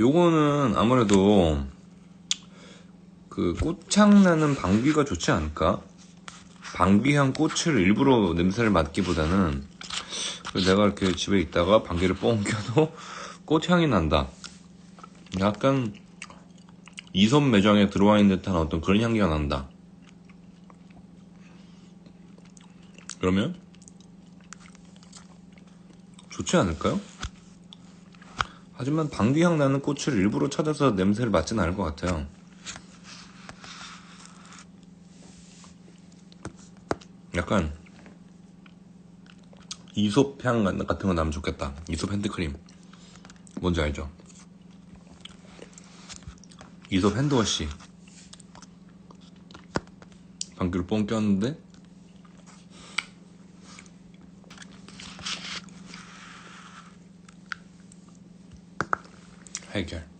요거는 아무래도 그 꽃향 나는 방귀가 좋지 않을까? 방귀향 꽃을 일부러 냄새를 맡기보다는 내가 이렇게 집에 있다가 방귀를 뽕 껴도 꽃향이 난다. 약간 이솜 매장에 들어와 있는 듯한 어떤 그런 향기가 난다. 그러면 좋지 않을까요? 하지만 방귀향 나는 꽃을 일부러 찾아서 냄새를 맡진 않을 것 같아요. 약간 이솝 향 같은 거 나면 좋겠다. 이솝 핸드크림. 뭔지 알죠? 이솝 핸드워시. 방귀를 뽕 꼈는데 Take care.